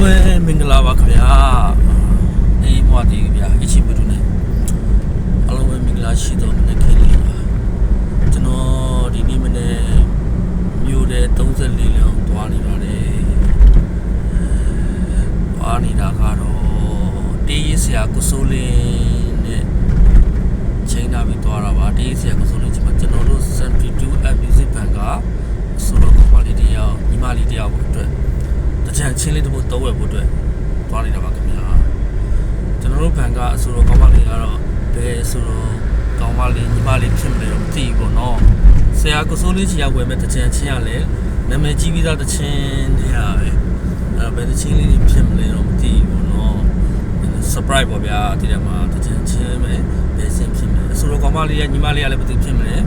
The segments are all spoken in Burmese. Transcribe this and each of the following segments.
လုံးပဲမင်္ဂလာပါခင်ဗျာအေးဘွားတည်ဗျာအချင်းဘုဒ္ဓနဲ့အားလုံးပဲမင်္ဂလာရှိတော်မနေ့ခေလေးပါကျွန်တော်ဒီနေ့မနေ့မြို့တဲ့34လောင်းသွားနေပါတယ်သွားနေတာကတော့တေးရဆရာကုစိုးလင်းနဲ့ချိန်နာပြီးသွားတာပါတေးရဆရာကုစိုးလင်းကျွန်တော်တို့72 app music band ကဆိုတော့ quality တယောက်ညီမလေးတယောက်အတွက်တကြံ ချင်းလေးတစ်ပုတ်တော့ဝယ်ဖို့အတွက်သွားနေတာပါခင်ဗျာကျွန်တော်တို့ဘန်ကအဆိုတော်ကောင်းမလေးကတော့ဘယ်ဆိုတော့ကောင်းမလေးညီမလေးဖြစ်မလဲတော့မသိဘူးပေါ့နော်ဆရာကိုစိုးလေးချီရောက်ဝယ်မဲ့တကြံချင်းရလဲနာမည်ကြီးပြီးသားတချင်းတွေရပဲအဲ့ဘယ်တချင်းလေးတွေဖြစ်မလဲတော့မသိဘူးပေါ့နော် surprise ပေါ့ဗျာဒီထဲမှာတကြံချင်းပဲဘယ်စင်ဖြစ်မလဲအဆိုတော်ကောင်းမလေးရဲ့ညီမလေးကလည်းမသိဖြစ်မလဲတ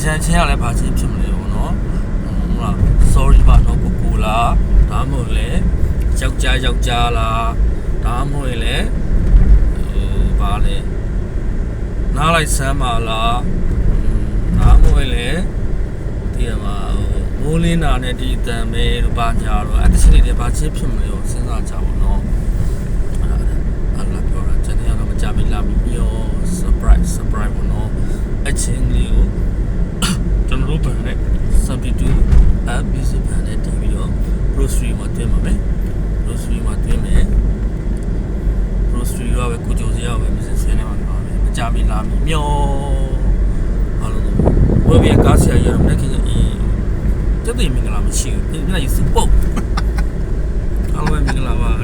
ကြံချင်းရလဲဘာချင်းဖြစ်မလဲပေါ့နော်ဟုတ်လား sorry ပါတော့ကိုကိုလား ဒါမှမဟုတ်လေယောက်ျားယောက်ျားလားဒါမှမဟုတ်လေဟိုဘာလဲနားလိုက်စမ်းပါလားဒါမှမဟုတ်လေဒီမှာဟိုမိုးလင်းတာနဲ့ဒီတန်မဲတို့ဘာညာတော့အဲ့တချင်တွေဘာချင်းဖြစ်မလဲကိုစဉ်းစားကြပါတော့အဲ့ဒါအဲ့ဒါပြောတာကျွန်တော်ကတော့မကြမိလာပြီပြော surprise surprise ဘောနော်အချင်းလေးကို ကျွန်တော်တို့ဘန်နဲ့ substitute app music ဘန်နဲ့တင်ပြီးတော့ grocery မှာတင်ပါမယ် grocery မှာတင်မယ် grocery ရောပဲကိုကြိုစရာပဲ business ဆွဲနေမှာပါပဲမကြမီလာမီမျောအားလုံးဝယ်ပြီးကားဆရာရတော့လက်ခင်အင်းတက်တယ်မင်္ဂလာမရှိဘူးပြန်ပြန်ယူစပုတ်အားလုံးပဲမင်္ဂလာပါတတ